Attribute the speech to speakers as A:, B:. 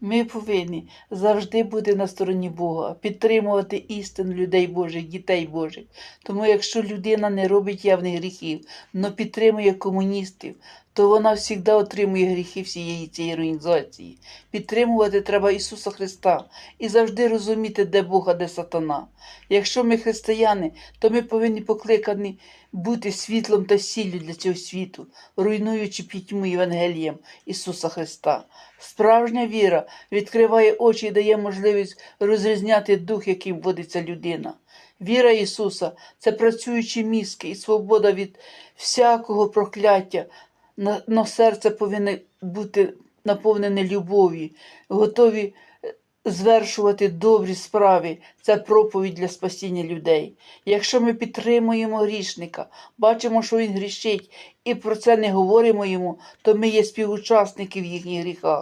A: Ми повинні завжди бути на стороні Бога, підтримувати істину людей Божих, дітей Божих. Тому якщо людина не робить явних гріхів, але підтримує комуністів, то вона завжди отримує гріхи всієї цієї організації. Підтримувати треба Ісуса Христа і завжди розуміти, де Бог, а де сатана. Якщо ми християни, то ми повинні покликані бути світлом та сіллю для цього світу, руйнуючи пітьму Євангелієм Ісуса Христа. Справжня віра відкриває очі і дає можливість розрізняти дух, яким водиться людина. Віра Ісуса це працюючі мізки і свобода від всякого прокляття. На- серце повинне бути наповнене любов'ю, готові е, звершувати добрі справи. Це проповідь для спасіння людей. Якщо ми підтримуємо грішника, бачимо, що він грішить, і про це не говоримо йому, то ми є співучасники в їхніх гріхах.